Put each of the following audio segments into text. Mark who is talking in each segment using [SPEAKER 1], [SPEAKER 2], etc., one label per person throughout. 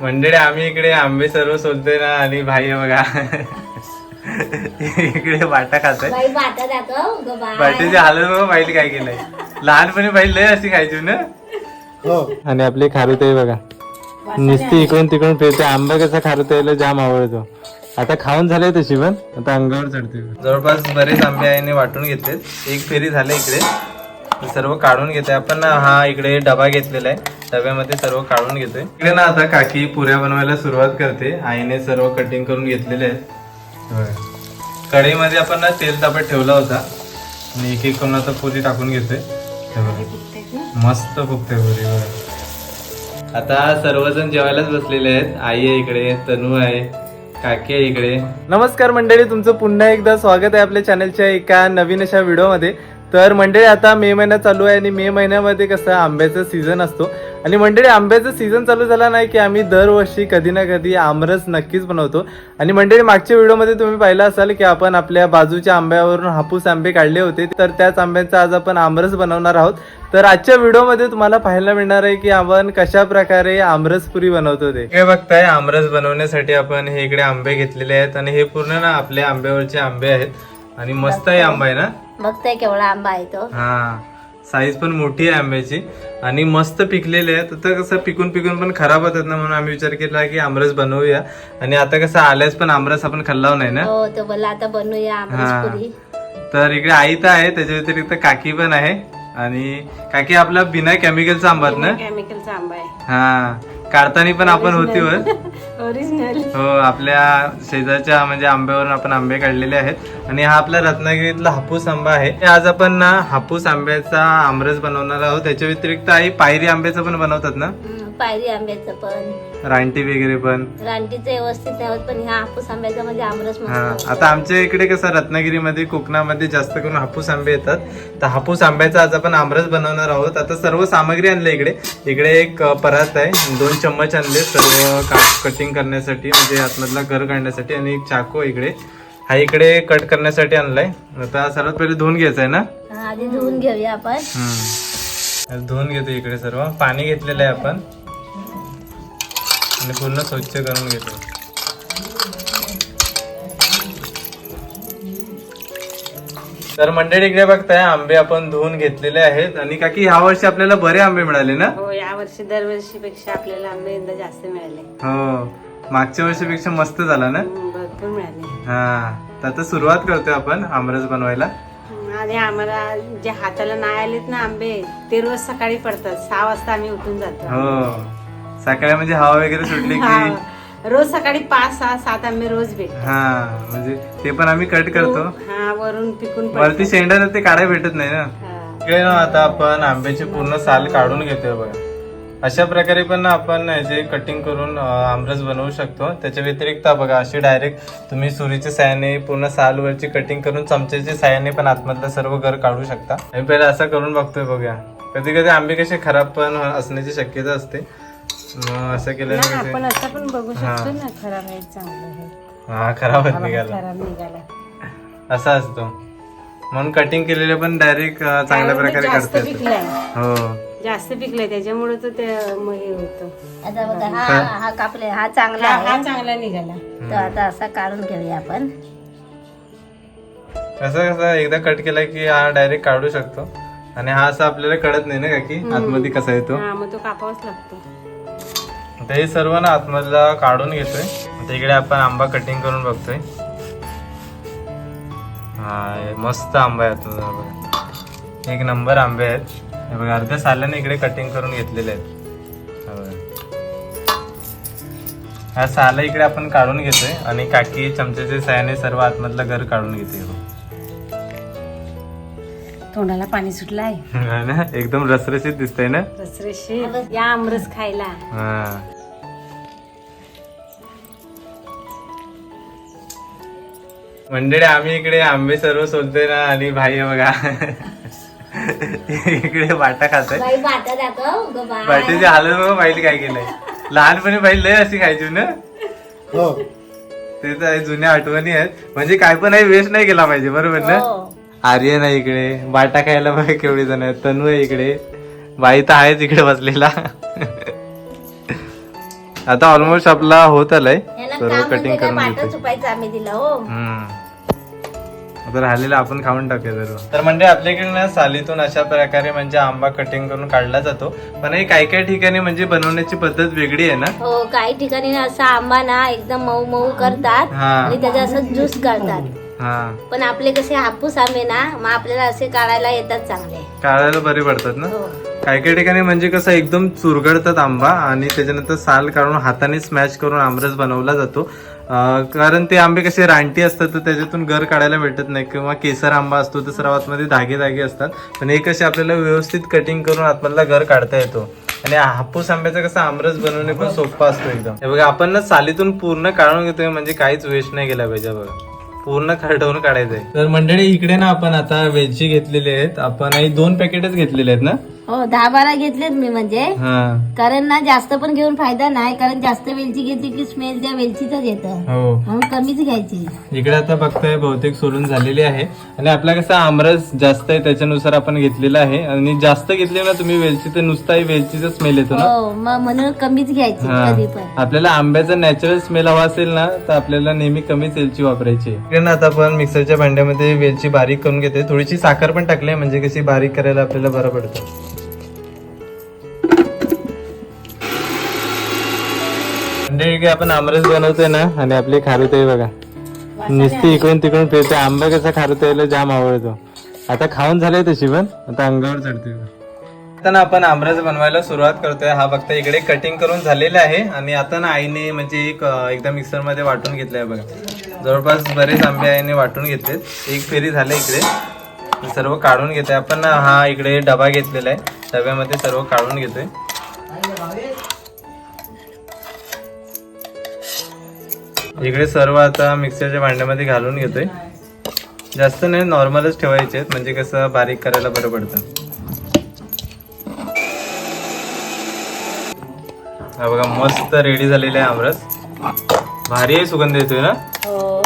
[SPEAKER 1] मंडळी आम्ही इकडे आंबे सर्व सोलतोय ना आणि भाई बघा. इकडे वाटा खातोय.
[SPEAKER 2] बाटा जातो ग बाय.
[SPEAKER 1] वाटेची हालत बघा बाईला काय केलंय. लहानपणी बाई लय अशी खायची ना?
[SPEAKER 3] हो.
[SPEAKER 1] आणि आपले खारुताई बघा. नुसती इकडून तिकडून फिरते. आंबा कसा खारुताईला जाम आवडतो. आता खाऊन झाले तशी पण आता अंगावर चढते जवळपास बरेच आंबे आईने वाटून घेतले एक फेरी झाले इकडे. सर्व काढून घेते आपण हा इकडे डबा घेतलेला आहे. डब्यामध्ये सर्व काढून घेतोय. इकडे ना आता काकी पुऱ्या बनवायला सुरुवात करते. आईने सर्व कटिंग करून घेतलेले आहेत. कढईमध्ये आपण ना तेल तापत ठेवला होता. आणि एक एक करून आता पुरी टाकून घेतोय. मस्त फुगते पुरी. आता सर्वजण जेवायलाच बसलेले आहेत. आई आहे इकडे तनू आहे काकी आहे इकडे. नमस्कार मंडळी तुमचं पुन्हा एकदा स्वागत आहे आपल्या चॅनलच्या एका नवीन अशा व्हिडिओमध्ये तर मंडळी आता मे महिना चालू आहे आणि मे महिन्यामध्ये कसं आंब्याचा सीझन असतो. आणि मंडळी आंब्याचा सीझन चालू झाला नाही की आम्ही दरवर्षी कधी ना कधी आमरस नक्कीच बनवतो. आणि मंडळी मागच्या व्हिडिओमध्ये तुम्ही पाहिलं असाल की आपण आपल्या बाजूच्या आंब्यावरून हापूस आंबे काढले होते. तर त्याच आंब्यांचा आज आपण आमरस बनवणार आहोत. तर आजच्या व्हिडिओमध्ये तुम्हाला पाहायला मिळणार आहे की आपण कशा प्रकारे आमरस पुरी बनवतो ते. हे बघताय आमरस बनवण्यासाठी आपण हे इकडे आंबे घेतलेले आहेत आणि हे पूर्ण ना आपल्या आंब्यावरचे आंबे आहेत. आणि मस्त आहे आंबा आहे ना?
[SPEAKER 2] बघताय केवढा आंबा आहे तो.
[SPEAKER 1] हा साईज पण मोठी आहे आंब्याची. आणि मस्त पिकलेले आहेत. आता कसं पिकून पिकून पण खराब होतात ना म्हणून आम्ही विचार केला की आमरस बनवूया. आणि आता कसं आल्यास पण आमरस आपण खाल्लाव नाही ना?
[SPEAKER 2] हो तो बोला आता बनवूया
[SPEAKER 1] हा.
[SPEAKER 2] आमरस पुरी.
[SPEAKER 1] तर इकडे आई तर आहे. त्याच्या व्यतिरिक्त काकी पण आहे. आणि काकी आपला बिना केमिकलचा आंबा ना?
[SPEAKER 4] केमिकलचा आंबा आहे.
[SPEAKER 1] हा. काढताना पण आपण होती वर
[SPEAKER 4] ओरिजिनल
[SPEAKER 1] हो आपल्या शेजारच्या म्हणजे आंब्यावरून आपण आंबे काढलेले आहेत. आणि हा आपला रत्नागिरीतला हापूस आंबा आहे. आज आपण ना हापूस आंब्याचा आमरस बनवणार आहोत. त्याच्या व्यतिरिक्त आई पायरी आंब्याचं पण बनवतात ना?
[SPEAKER 2] पायरी आंब्याचं पण.
[SPEAKER 1] रानटी वगैरे पण.
[SPEAKER 2] रानटीचं व्यवस्थित नाही होत पण ह्या हापूस आंब्याचा म्हणजे आमरस
[SPEAKER 1] हा
[SPEAKER 2] मस्त
[SPEAKER 1] आता आमच्या इकडे कसं रत्नागिरीमध्ये कोकणामध्ये जास्त करून हापूस आंबे येतात. तर हापूस आंब्याचा आज आपण आमरस बनवणार आहोत. आता सर्व सामग्री आणली इकडे. इकडे एक अ, परात आहे. दोन चम्मच आणले. सर्व कटिंग करण्यासाठी म्हणजे आतमधला घर काढण्यासाठी आणि एक चाकू आहे इकडे. हा इकडे कट करण्यासाठी आणलाय. आता सर्वात पहिले धुवून घ्यायचं आहे ना?
[SPEAKER 2] हा, आधी धुवून घेऊया आपण.
[SPEAKER 1] हम्म. तर धुवून घेतो इकडे सर्व. पाणी घेतलेलं आहे आपण. आणि पूर्ण स्वच्छ करून घेतो. तर मंडळी इकडे बघताय आंबे आपण धुवून घेतलेले आहेत. आणि काकी ह्या वर्षी आपल्याला बरे आंबे मिळाले ना?
[SPEAKER 4] हो या वर्षी दरवर्षीपेक्षा आपल्याला आंबे यंदा जास्त मिळाले.
[SPEAKER 1] हो. मागच्या वर्षीपेक्षा मस्त झाला ना?
[SPEAKER 4] भरपूर मिळाले.
[SPEAKER 1] हा. तर आता सुरुवात करतोय आपण आमरस बनवायला.
[SPEAKER 4] आणि आम्हाला जे हाताला नाही आलेत ना आंबे ते रोज सकाळी पडतात. सहा वाजता आम्ही उठून जातो.
[SPEAKER 1] हो. सकाळी म्हणजे हवा वगैरे सुटली की
[SPEAKER 4] हा. रोज सकाळी पाच सहा सात आंबे रोज भेटतात
[SPEAKER 1] हा म्हणजे ते पण आम्ही कट करतो.
[SPEAKER 4] हा वरून पिकून
[SPEAKER 1] वरती. शेंडा ते काढायला भेटत नाही ना. इकडे ना आता आपण आंब्याची पूर्ण साल काढून घेतोय बघा. अशा प्रकारे पण ना आपण याचे कटिंग करून आमरस बनवू शकतो. त्याच्या व्यतिरिक्त बघा अशी डायरेक्ट तुम्ही सुरीच्या साह्याने पूर्ण सालवरची कटिंग करून चमच्याच्या साह्याने पण आतमधलं सर्व घर काढू शकता. आम्ही पहिले असं करून बघतोय बघूया. कधी कधी आंबे कसे खराब पण असण्याची शक्यता असते. मग असं
[SPEAKER 4] नाही,
[SPEAKER 1] केल्याने
[SPEAKER 4] आपण
[SPEAKER 1] कसे
[SPEAKER 4] असं पण बघू शकतो ना खराब आहे चांगलं आहे.
[SPEAKER 1] हा खराबच निघाला.
[SPEAKER 4] खराब निघाला.
[SPEAKER 1] असा असतो. म्हणून कटिंग केलेले पण डायरेक्ट चांगल्या
[SPEAKER 4] कारण
[SPEAKER 1] प्रकारे
[SPEAKER 4] जास्त
[SPEAKER 1] काढता येतं.
[SPEAKER 4] पिकलाय.
[SPEAKER 1] हो.
[SPEAKER 4] जास्त पिकलाय त्याच्यामुळे तर ते मग हे होतं.
[SPEAKER 2] आता बघा हा हा. कापले हा चांगला
[SPEAKER 4] हा
[SPEAKER 2] आहे.
[SPEAKER 4] हा चांगला निघाला.
[SPEAKER 2] तो आता असा काढून घेऊया आपण.
[SPEAKER 1] कसं कसं एकदा कट केला की हा डायरेक्ट काढू शकतो. आणि हा असं आपल्याला कळत नाही ना का की आतमध्ये कसा येतो.
[SPEAKER 4] हा मग तो कापावाच लागतो.
[SPEAKER 1] आता हे सर्व ना आतमधला काढून घेतोय. आता इकडे आपण आंबा कटिंग करून बघतोय. हा मस्त आंबा आहे आतमधला. एक नंबर आंबे आहेत. हे बघा अर्ध्या साल्याने इकडे कटिंग करून घेतलेले आहेत. हे साला इकडे आपण काढून घेतोय आणि काकी चमच्याच्या साह्याने सर्व आतमधलं घर काढून घेते.
[SPEAKER 4] तोंडाला पाणी सुटलं आहे
[SPEAKER 1] ना? एकदम रसरशीत दिसतंय ना?
[SPEAKER 4] रसरेशी या आमरस खायला.
[SPEAKER 1] हा. मंडळी आम्ही इकडे आंबे सर्व सोलतोय ना आणि भाई आहे बघा. इकडे वाटा
[SPEAKER 2] बाटा जातो ग बाय
[SPEAKER 1] वाटेची हालत बघा बाईला काय केलंय. लहानपणी बाई लय अशी खायची ना?
[SPEAKER 3] हो.
[SPEAKER 1] ते तर आहे, जुन्या आठवणी आहेत. म्हणजे काय पण आहे वेस्ट नाही केला पाहिजे बरोबर ना?
[SPEAKER 2] हो.
[SPEAKER 1] आर्यन आहे इकडे बाटा खायला बघा केवढी जण आहेत तनू आहे इकडे. बाई तर आहेच इकडे बसलेला. आता ऑलमोस्ट आपला होत आलाय. सर्व कटिंग
[SPEAKER 2] म्हणजे
[SPEAKER 1] करून घेते
[SPEAKER 2] आम्ही दिला हो.
[SPEAKER 1] आता राहिलेलं आपण खाऊन टाकूया सर्व तर म्हणजे आपल्याकडे ना सालीतून अशा प्रकारे म्हणजे आंबा कटिंग करून काढला जातो. पण हे काही काही ठिकाणी म्हणजे बनवण्याची पद्धत वेगळी आहे ना?
[SPEAKER 2] हो काही ठिकाणी ना असा आंबा ना एकदम मऊ मऊ करतात
[SPEAKER 1] हा.
[SPEAKER 2] आणि त्याचा असं ज्यूस काढतात.
[SPEAKER 1] हा.
[SPEAKER 2] पण आपले कसे हापूस आंबे ना मग आपल्याला असे काढायला येतात चांगले.
[SPEAKER 1] काढायला बरे पडतात ना?
[SPEAKER 2] हो.
[SPEAKER 1] काही काही ठिकाणी म्हणजे कसं एकदम चुरगडतात आंबा आणि त्याच्यानंतर साल काढून हाताने स्मॅश करून आमरस बनवला जातो. कारण ते आंबे कसे रानटी असतात तर त्याच्यातून गर काढायला भेटत नाही किंवा केसर आंबा असतो तर सर्व आतमध्ये धागे धागे असतात. पण हे कसे आपल्याला व्यवस्थित कटिंग करून आतमधला घर काढता येतो. आणि हापूस आंब्याचा कसा आमरस बनवणे पण सोपा असतो एकदम. हे बघा आपण ना सालीतून पूर्ण काढून घेतोय म्हणजे काहीच वेस्ट नाही गेला पाहिजे बघा. पूर्ण खरडवून काढायचंय. तर मंडळी इकडे ना आपण आता वेलची घेतलेली आहेत. आपण दोन पॅकेटच घेतलेले आहेत ना?
[SPEAKER 2] हो दहा बारा घेतलेत मी म्हणजे.
[SPEAKER 1] हा.
[SPEAKER 2] कारण ना जास्त पण घेऊन फायदा नाही. कारण जास्त वेलची घेतली की स्मेल त्या वेलचीचाच येतं.
[SPEAKER 1] हो.
[SPEAKER 2] म्हणून कमीच घ्यायची.
[SPEAKER 1] इकडे आता बघताय बहुतेक सोलून झालेली आहे. आणि आपला कसा आमरस जास्त आहे त्याच्यानुसार आपण घेतलेला आहे. आणि जास्त घेतले ना तुम्ही वेलची तर नुसता वेलचीचा स्मेल येतो ना?
[SPEAKER 2] हो मग म्हणून कमीच घ्यायची
[SPEAKER 1] हा.
[SPEAKER 2] पण.
[SPEAKER 1] आपल्याला आंब्याचा नॅचरल स्मेल हवा असेल ना तर आपल्याला नेहमी कमीच वेलची वापरायची इकडे आता आपण मिक्सरच्या भांड्यामध्ये वेलची बारीक करून घेते. थोडीशी साखर पण टाकली म्हणजे कशी बारीक करायला आपल्याला बरं पडतं. म्हणजे आपण आमरस बनवतोय ना आणि आपली खारुताई बघा. नुसती इकडून तिकडून फिरते. आंबा कसा खारुताईला जाम आवडतो. आता खाऊन झालंय तशी पण आता अंगावर चढते आता ना आपण आमरस बनवायला सुरुवात करतोय. हा फक्त इकडे कटिंग करून झालेला आहे. आणि आता ना आईने म्हणजे एक एकदा मिक्सरमध्ये वाटून वाटून घेतलंय बघा. जवळपास बरेच आंबे आईने वाटून घेतलेत. एक फेरी झाले इकडे. सर्व काढून घेतोय. आपण ना हा इकडे डबा घेतलेला आहे. डब्यामध्ये सर्व काढून घेतोय. इकडे सर्व आता मिक्सरच्या भांड्यामध्ये घालून घेतोय. जास्त नाही नॉर्मलच ठेवायचे आहेत म्हणजे कसं बारीक करायला बरं पडतं. हा बघा मस्त रेडी झालेले आहे आमरस. भारी आहे सुगंध येतोय ना?
[SPEAKER 2] हो.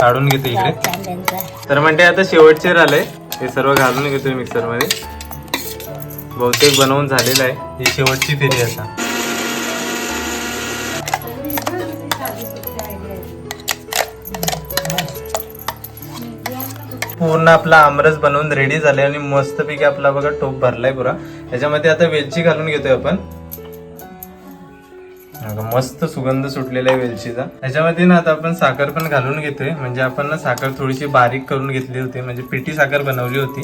[SPEAKER 1] काढून घेते इकडे. तर म्हणते आता शेवटचे राहिले हे सर्व घालून घेतोय मिक्सरमध्ये बहुतेक बनवून झालेलं आहे. ही शेवटची फेरी आता. पूर्ण आपला आमरस बनवून रेडी झाले आणि मस्तपैकी आपला बघा टोप भरलाय पुरा. त्याच्यामध्ये आता वेलची घालून घेतोय आपण. मस्त सुगंध सुटलेला आहे वेलचीचा. त्याच्यामध्ये ना आता आपण साखर पण घालून घेतोय. म्हणजे आपण ना साखर थोडीशी बारीक करून घेतली होती. म्हणजे पिठी साखर बनवली होती.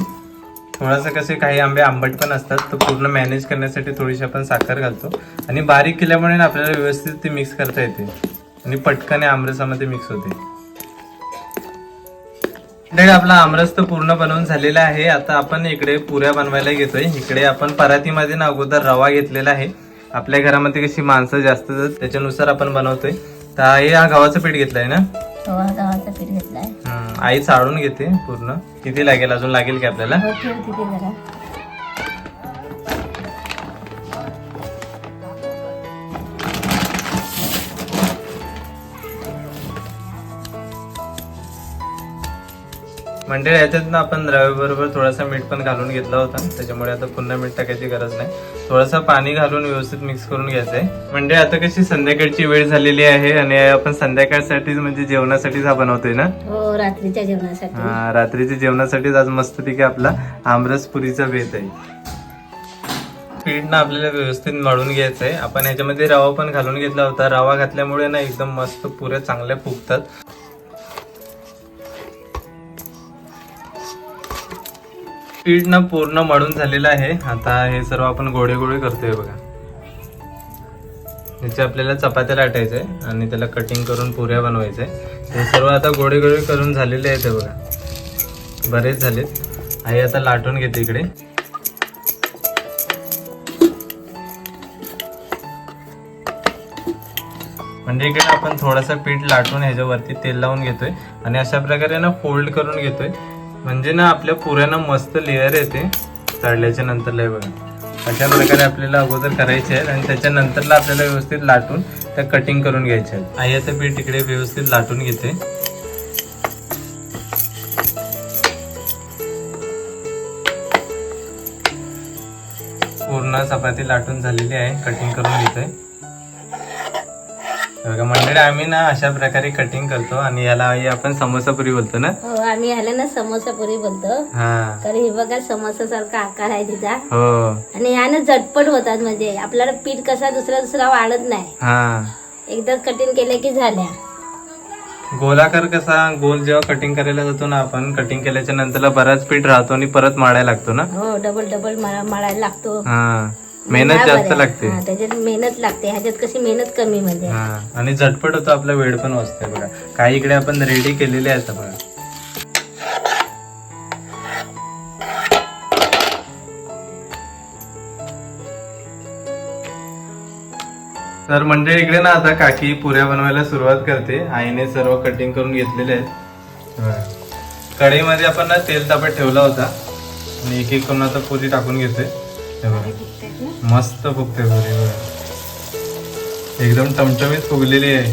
[SPEAKER 1] थोडासा कसे काही आंबे आंबट पण असतात. तर पूर्ण मॅनेज करण्यासाठी थोडीशी आपण साखर घालतो. आणि बारीक केल्यामुळे ना आपल्याला व्यवस्थित ते मिक्स करता येते. आणि पटकन आमरसामध्ये मिक्स होते. आपला आमरस तर पूर्ण बनवून झालेला आहे. आता आपण इकडे पुऱ्या बनवायला घेतोय. इकडे आपण परातीमध्ये ना अगोदर रवा घेतलेला आहे. आपल्या घरामध्ये कशी माणसं जास्त त्याच्यानुसार आपण बनवतोय. तर हे हा गव्हाचं पीठ घेतलंय ना?
[SPEAKER 2] हो हा गव्हाचा पीठ घेतलाय.
[SPEAKER 1] हम्म, आई चाळून घेते पूर्ण. किती लागेल अजून? लागेल की आपल्याला?
[SPEAKER 2] हो ठेव तिथे जरा.
[SPEAKER 1] म्हणजे याच्यात ना आपण रव्याबरोबर थोडासा मीठ पण घालून घेतला होता. त्याच्यामुळे आता पुन्हा मीठ टाकायची गरज नाही. थोडासा पाणी घालून व्यवस्थित मिक्स करून घ्यायचंय. म्हणजे आता कशी संध्याकाळची वेळ झालेली आहे आणि आपण संध्याकाळसाठीच म्हणजे जेवणासाठीच हा बनवतोय ना?
[SPEAKER 2] हो रात्रीच्या जेवणासाठी.
[SPEAKER 1] हा, रात्रीच्या जेवणासाठीच आज मस्तपैकी आपला आमरस पुरीचा बेत आहे. पीठ ना आपल्याला व्यवस्थित मळून घ्यायचं आहे आपण ह्याच्यामध्ये रवा पण घालून घेतला होता. रवा घातल्यामुळे ना एकदम मस्त पुऱ्या चांगल्या फुगतात. पीठ ना पूर्ण मळून झालेलं आहे. आता हे सर्व आपण गोळे गोळे करतोय बघा. याचे आपल्याला चपात्या लाटायचंय आणि त्याला कटिंग करून पुऱ्या बनवायचंय हे सर्व आता गोळे गोळे करून झालेले आहेत बघा. बरेच झालेत. आई आता लाटून घेते इकडे. म्हणजे इकडे आपण थोडासा पीठ लाटून ह्याच्यावरती तेल लावून घेतोय. आणि अशा प्रकारे ना फोल्ड करून घेतोय. म्हणजे ना आपल्या पुऱ्यांना मस्त लेअर येते. तळल्याच्या नंतरला हे बघा. अशा प्रकारे आपल्याला अगोदर करायचे आहेत आणि त्याच्यानंतरला आपल्याला व्यवस्थित लाटून त्या कटिंग करून घ्यायच्या आहेत. आई आता पीठ तिकडे व्यवस्थित लाटून घेते. पूर्ण चपाती लाटून झालेली आहे कटिंग करून घेते बघा मंडळी आम्ही ना अशा प्रकारे कटिंग करतो आणि याला आपण समोसापुरी बोलतो ना?
[SPEAKER 2] हो आम्ही आले ना समोसा पुरी बोलतो.
[SPEAKER 1] हा.
[SPEAKER 2] कारण हे बघा समोसा सारखा आकार आहे तिचा.
[SPEAKER 1] हो.
[SPEAKER 2] आणि यानं झटपट होतात म्हणजे. आपल्याला पीठ कसा दुसरा दुसरा वाढत नाही.
[SPEAKER 1] हा.
[SPEAKER 2] एकदाच कटिंग केले की झाल्या.
[SPEAKER 1] गोलाकार कसा गोल जेव्हा कटिंग करायला जातो ना आपण कटिंग केल्याच्या नंतरला बराच पीठ राहतो आणि परत माडायला लागतो ना?
[SPEAKER 2] हो डबल डबल मळायला लागतो.
[SPEAKER 1] हा. मेहनत जास्त. लागते.
[SPEAKER 2] हा, त्याच्यात मेहनत लागते. ह्याच्यात कशी मेहनत कमी म्हणजे
[SPEAKER 1] हा आणि झटपट होतो आपला वेळ पण वाचतोय बघा. काही इकडे आपण रेडी केलेले आहेत बघा. तर मंडळी इकडे ना आता काकी पुऱ्या बनवायला सुरुवात करते. आईने सर्व कटिंग करून घेतलेले आहेत. बघा. कढईमध्ये आपण ना तेल तापत ठेवला होता. आणि एक एक करून आता पुरी टाकून घेतोय. हे बघा. मस्त फुगते पुरी बघा एकदम टमटमीत फुगलेली आहे.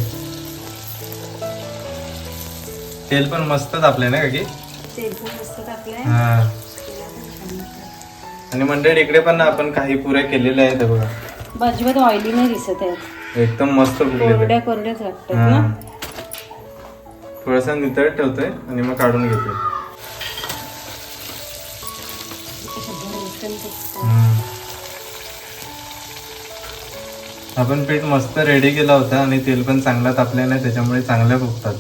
[SPEAKER 1] तेल पण मस्त तापलंय ना काकी? हा. आणि मंडळी इकडे पण ना आपण काही पुऱ्या केलेल्या आहेत बघा.
[SPEAKER 4] अजिबात ऑइली नाही दिसत आहेत.
[SPEAKER 1] एकदम मस्त
[SPEAKER 4] कोरड्या कोरड्याच लागतात ना?
[SPEAKER 1] थोडासा नितळ ठेवतोय आणि मग काढून घेतोय. आपण पीठ मस्त रेडी केला होता आणि तेल पण चांगला तापले नाही त्याच्यामुळे चांगल्या फुगतात.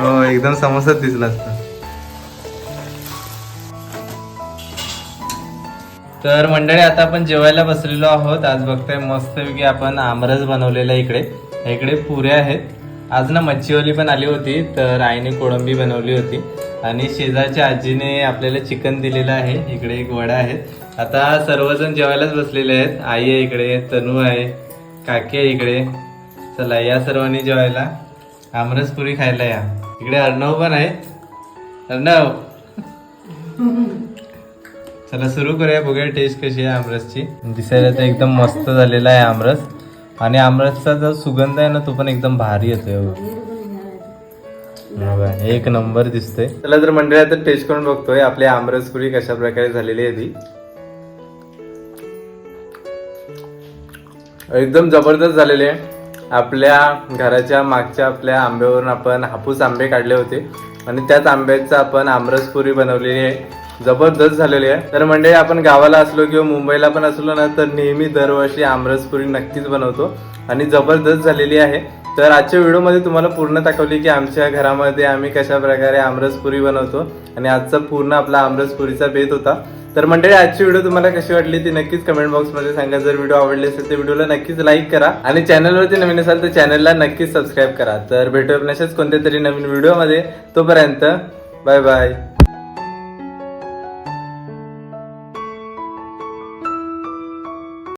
[SPEAKER 1] हो एकदम समोसाच दिसला असता. तर मंडळी आता आपण जेवायला बसलेलो आहोत. आज बघताय मस्तपैकी आपण आमरस बनवलेला आहे इकडे. इकडे पुऱ्या आहेत. आज ना मच्छीवाली पण आली होती तर आईने कोळंबी बनवली होती. आणि शेजारच्या आजीने आपल्याला चिकन दिलेलं आहे. इकडे एक वडा आहे. आता सर्वजण जेवायलाच बसलेले आहेत. आई आहे इकडे तनू आहे काकी आहे इकडे. चला या सर्वांनी जेवायला. आमरस पुरी खायला या. इकडे अर्णव पण आहे. अर्णव. चला सुरू करूया. बघूया टेस्ट कशी आहे आमरसची. दिसायला तर एकदम मस्त झालेला आहे आमरस. आणि आमरसचा जो सुगंध आहे ना तो पण एकदम भारी येतोय एक नंबर दिसतोय. चला तर मंडळी आता टेस्ट करून बघतोय आपली आमरस पुरी कशा प्रकारे झालेली आहे ती. एकदम जबरदस्त झालेली आहे. आपल्या घराच्या मागच्या आपल्या आंब्यावरून आपण हापूस आंबे काढले होते. आणि त्याच आंब्याचा आपण आमरस पुरी बनवलेली आहे. जबरदस्त झालेली आहे. तर म्हणजे आपण गावाला असलो किंवा मुंबईला पण असलो ना तर नेहमी दरवर्षी आमरस पुरी नक्कीच बनवतो. आणि जबरदस्त झालेली आहे. तर आजच्या व्हिडिओमध्ये तुम्हाला पूर्ण दाखवली की आमच्या घरामध्ये आम्ही कशा प्रकारे आमरस पुरी बनवतो. आणि आजचा पूर्ण आपला आमरस पुरीचा बेत होता. तर मंडळी आजची व्हिडिओ तुम्हाला कशी वाटली ती नक्कीच कमेंट बॉक्समध्ये सांगा. जर व्हिडिओ आवडले असेल तर व्हिडिओला नक्कीच लाईक करा. आणि चॅनलवरती नवीन असाल तर चॅनलला नक्कीच सबस्क्राईब करा. तर भेटूया आपण अशाच कोणत्या तरी नवीन व्हिडिओमध्ये. तोपर्यंत बाय बाय